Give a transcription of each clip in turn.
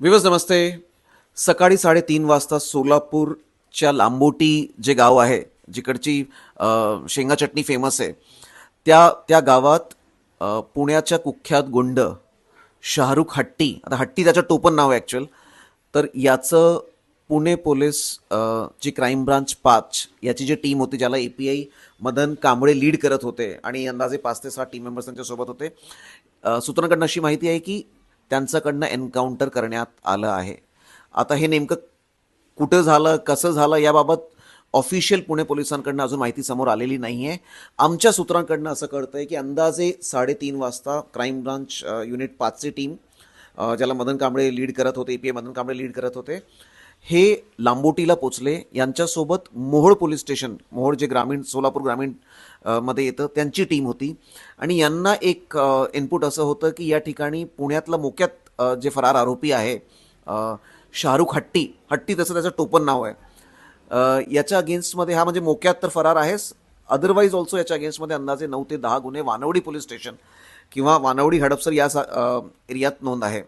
Viewers नमस्ते. सकाळी साडेतीन वाजता सोलापूरच्या लांबोटी जे गाव आहे जिकडची शेंगा चटणी फेमस आहे त्या त्या गावात पुण्याच्या कुख्यात गुंड शाहरुख हट्टी आता हट्टी त्याचं टोपण नाव आहे ॲक्च्युअल तर याचं पुणे पोलीस जी क्राईम ब्रांच पाच याची जी टीम होती ज्याला A P I Madan Kamble lead करत होते आणि अंदाजे पाच ते सहा टीम मेंबर्स त्यांच्यासोबत होते अ, सूत्रांकडनं अशी माहिती आहे की त्यांच्याकडनं एन्काउंटर करण्यात आलं आहे. आता हे नेमकं कुठं झालं कसं झालं याबाबत ऑफिशियल पुणे पोलिसांकडनं अजून माहिती समोर आलेली नाही आहे आमच्या सूत्रांकडनं असं कळतं आहे की अंदाजे साडेतीन वाजता क्राईम ब्रांच युनिट पाचची टीम ज्याला मदन कांबळे लीड करत होते A P A Madan Kamble lead करत होते हे लांबोटीला पोचले. यांच्यासोबत मोहोळ पोलीस स्टेशन मोहोळ जे ग्रामीण सोलापूर ग्रामीणमध्ये येतं त्यांची टीम होती. आणि यांना एक इनपुट असं होतं की या ठिकाणी पुण्यातला मोक्यात जे फरार आरोपी आहे शाहरुख हट्टी हट्टी तसं त्याचं टोपण नाव आहे. याच्या अगेन्स्टमध्ये हा म्हणजे मोक्यात तर फरार आहेच अदरवाईज ऑल्सो याच्या अगेन्स्टमध्ये अंदाजे नऊ ते दहा गुन्हे वानवडी पोलीस स्टेशन किंवा वानवडी हडपसर या सा- एरियात नोंद आहे.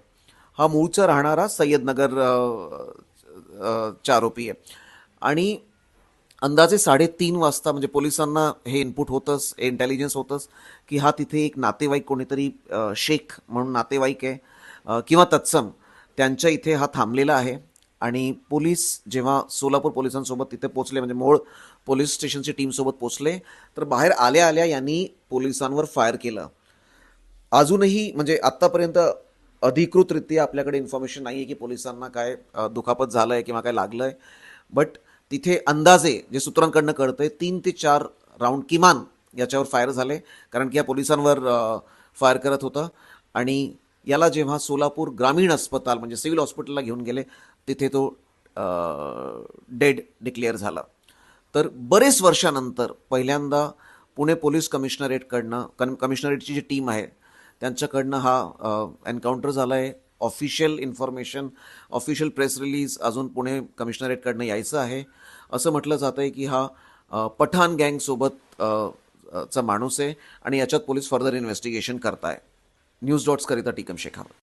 हा मूळचा राहणारा सय्यदनगर चा आरोपी आहे. आणि अंदाजे साडेतीन वाजता म्हणजे पोलिसांना हे इनपुट होतंच हे इंटेलिजन्स होतंच की हा तिथे एक नातेवाईक कोणीतरी शेख म्हणून नातेवाईक आहे किंवा तत्सम त्यांच्या इथे हा थांबलेला आहे. आणि पोलीस जेव्हा सोलापूर पोलिसांसोबत तिथे पोचले म्हणजे मूळ पोलीस स्टेशनची टीमसोबत पोचले तर बाहेर आल्या आल्या यांनी पोलिसांवर फायर केलं. अजूनही म्हणजे आत्तापर्यंत अधिकृतरित्या आपल्याकडे इन्फॉर्मेशन नाही आहे की पोलिसांना काय दुखापत झालं आहे किंवा काय लागलं आहे बट तिथे अंदाजे जे सूत्रांकडनं कळतं आहे तीन ते चार राऊंड किमान याच्यावर फायर झाले. कारण की या पोलिसांवर फायर करत होतं. आणि याला जेव्हा सोलापूर ग्रामीण अस्पताल म्हणजे सिव्हिल हॉस्पिटलला घेऊन गेले तिथे तो डेड डिक्लेअर झाला. तर बरेच वर्षानंतर पहिल्यांदा पुणे पोलीस कमिशनरेटकडनं कन कमिशनरेटची जी टीम आहे त्यांच्याकडनं हा एन्काउंटर झाला आहे official information official press release अजून पुणे कमिशनरेटकडनं यायचं आहे. असं म्हटलं जातं आहे की हा पठाण गँगसोबत चा माणूस आहे आणि याच्यात पोलीस फर्दर इन्व्हेस्टिगेशन करताय. न्यूज डॉट्सकरिता टीकम शेखावत